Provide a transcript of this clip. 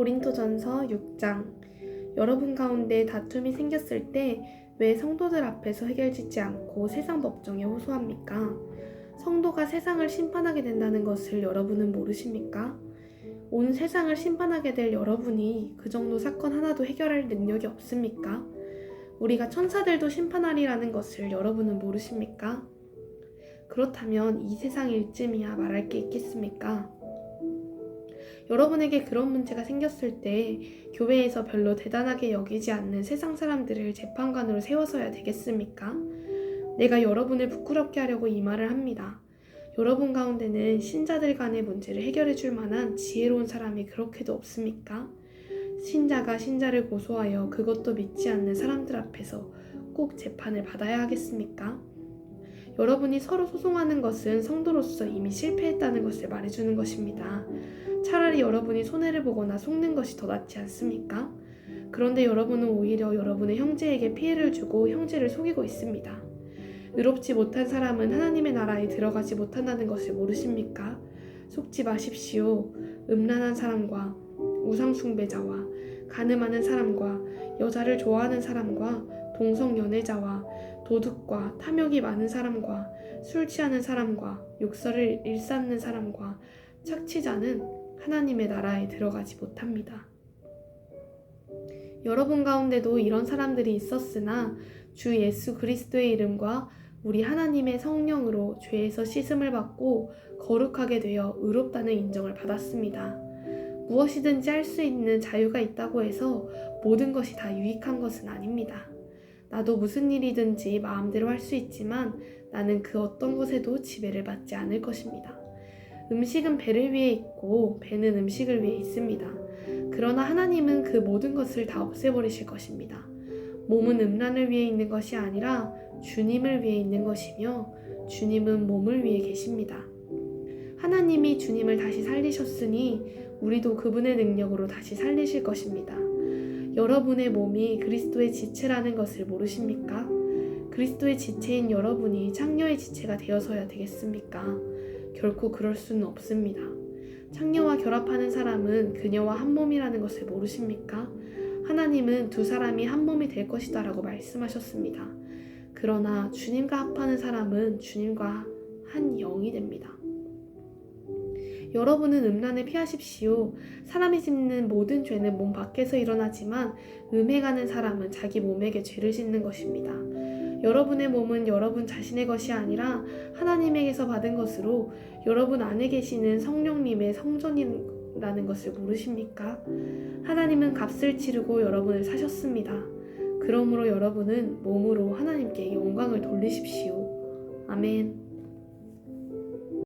고린도전서 6장 여러분 가운데 다툼이 생겼을 때 왜 성도들 앞에서 해결짓지 않고 세상 법정에 호소합니까? 성도가 세상을 심판하게 된다는 것을 여러분은 모르십니까? 온 세상을 심판하게 될 여러분이 그 정도 사건 하나도 해결할 능력이 없습니까? 우리가 천사들도 심판하리라는 것을 여러분은 모르십니까? 그렇다면 이 세상 일쯤이야 말할 게 있겠습니까? 여러분에게 그런 문제가 생겼을 때 교회에서 별로 대단하게 여기지 않는 세상 사람들을 재판관으로 세워서야 되겠습니까? 내가 여러분을 부끄럽게 하려고 이 말을 합니다. 여러분 가운데는 신자들 간의 문제를 해결해 줄 만한 지혜로운 사람이 그렇게도 없습니까? 신자가 신자를 고소하여 그것도 믿지 않는 사람들 앞에서 꼭 재판을 받아야 하겠습니까? 여러분이 서로 소송하는 것은 성도로서 이미 실패했다는 것을 말해주는 것입니다. 차라리 여러분이 손해를 보거나 속는 것이 더 낫지 않습니까? 그런데 여러분은 오히려 여러분의 형제에게 피해를 주고 형제를 속이고 있습니다. 의롭지 못한 사람은 하나님의 나라에 들어가지 못한다는 것을 모르십니까? 속지 마십시오. 음란한 사람과 우상숭배자와 가늠하는 사람과 여자를 좋아하는 사람과 동성 연애자와 도둑과 탐욕이 많은 사람과 술 취하는 사람과 욕설을 일삼는 사람과 착취자는 하나님의 나라에 들어가지 못합니다. 여러분 가운데도 이런 사람들이 있었으나 주 예수 그리스도의 이름과 우리 하나님의 성령으로 죄에서 씻음을 받고 거룩하게 되어 의롭다는 인정을 받았습니다. 무엇이든지 할 수 있는 자유가 있다고 해서 모든 것이 다 유익한 것은 아닙니다. 나도 무슨 일이든지 마음대로 할 수 있지만 나는 그 어떤 것에도 지배를 받지 않을 것입니다. 음식은 배를 위해 있고 배는 음식을 위해 있습니다. 그러나 하나님은 그 모든 것을 다 없애버리실 것입니다. 몸은 음란을 위해 있는 것이 아니라 주님을 위해 있는 것이며 주님은 몸을 위해 계십니다. 하나님이 주님을 다시 살리셨으니 우리도 그분의 능력으로 다시 살리실 것입니다. 여러분의 몸이 그리스도의 지체라는 것을 모르십니까? 그리스도의 지체인 여러분이 창녀의 지체가 되어서야 되겠습니까? 결코 그럴 수는 없습니다. 창녀와 결합하는 사람은 그녀와 한 몸이라는 것을 모르십니까? 하나님은 두 사람이 한 몸이 될 것이다 라고 말씀하셨습니다. 그러나 주님과 합하는 사람은 주님과 한 영이 됩니다. 여러분은 음란을 피하십시오. 사람이 짓는 모든 죄는 몸 밖에서 일어나지만 음행하는 사람은 자기 몸에게 죄를 짓는 것입니다. 여러분의 몸은 여러분 자신의 것이 아니라 하나님에게서 받은 것으로 여러분 안에 계시는 성령님의 성전이라는 것을 모르십니까? 하나님은 값을 치르고 여러분을 사셨습니다. 그러므로 여러분은 몸으로 하나님께 영광을 돌리십시오. 아멘.